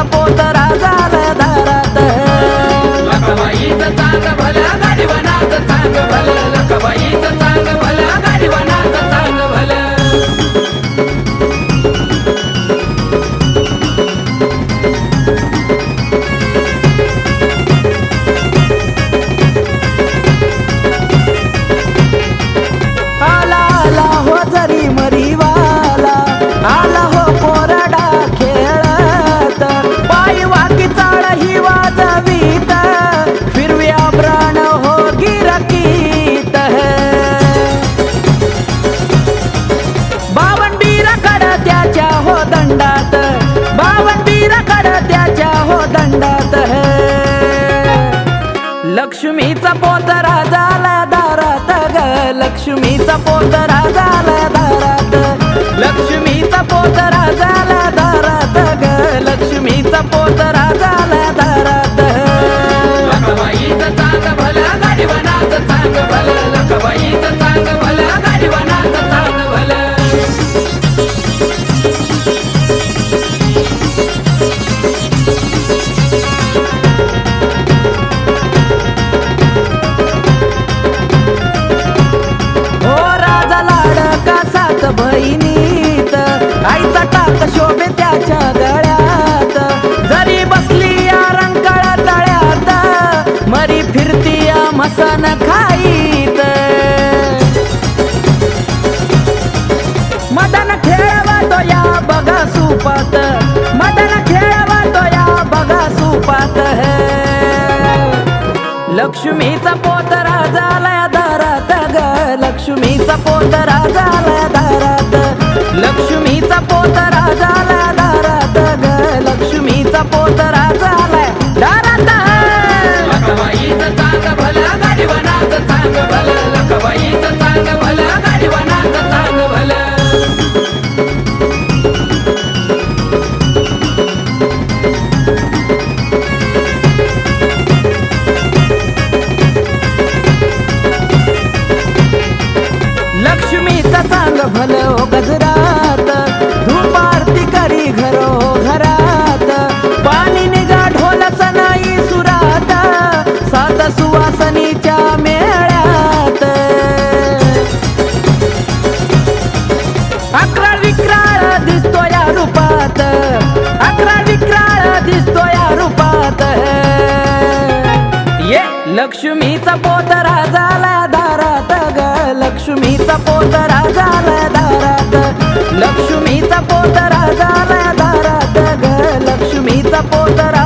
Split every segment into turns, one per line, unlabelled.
लक्ष्मीचा पोतरा लक्ष्मीचा पोतरा झाला दारात ग. लक्ष्मीचा पोतरा झाला दारात. लक्ष्मीचा पोतरा झाला दारात ग. लक्ष्मीचा पोतरा झाला बहिणीत. आईचा टाक शोभे त्याच्या गळ्यात. जरी बसली या रंकाळ तळ्यात मरी फिरती या मसन खाईत. मदन खेळवा तो या बघा सुपात. मदन खेळवा तो या बघा सुपात. लक्ष्मीचा पोतरा झाला दारात ग. लक्ष्मीचा पोतरा झाला लक्ष्मीचा पोतरा झाला दारात ग. लक्ष्मीचा पोतरा घरात. पाणी निघा ढोल सनाई सुरात. सात सुवासनीच्या मेळ्यात. अकरा विक्राळ दिसतो या रूपात. अकरा विक्राळ दिसतो या रूपात. ये लक्ष्मीचा पोतरा झाला दारात ग. लक्ष्मीचा पोतरा झाला दारात. लक्ष्मीचा पोतरा लक्ष्मीचा पोतरा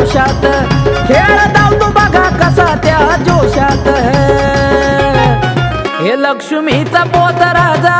जोशात खेळ धावतो बघा कसा त्या जोशात हे लक्ष्मीचा पोत राजा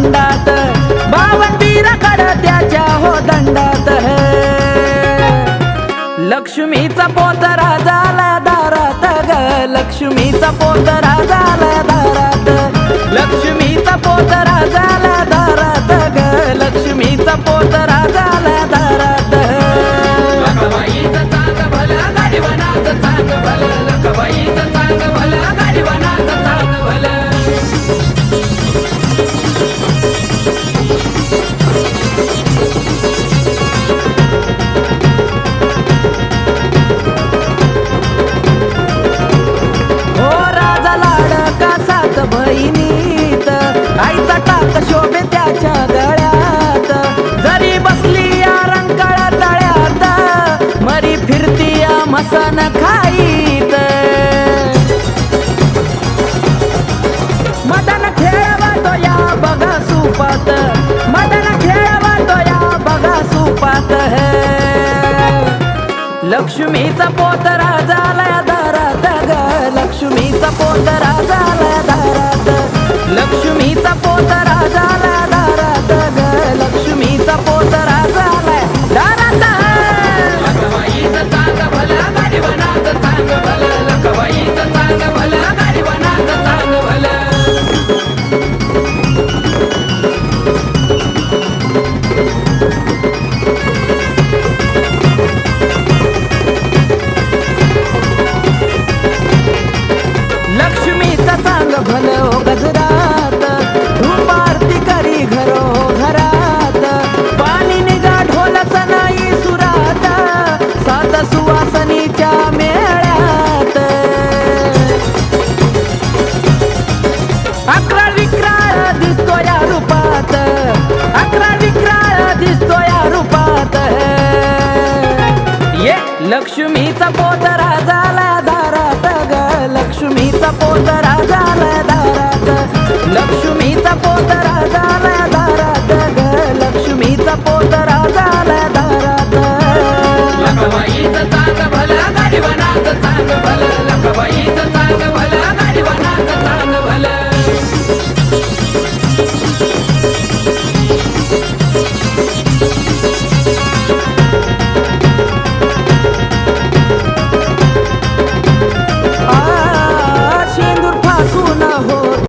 दंडात. बावनबीर कर त्याच्या हो दंडात. लक्ष्मीचा पोतरा झाला दारात ग. लक्ष्मीचा पोतरा झाला दारात. लक्ष्मीचा पोतरा बात है। लक्ष्मीचा पोतरा झालाय दारात ग। लक्ष्मीचा पोतरा झालाय दारात लक्ष्मीचा पोतरा
पोत राजा.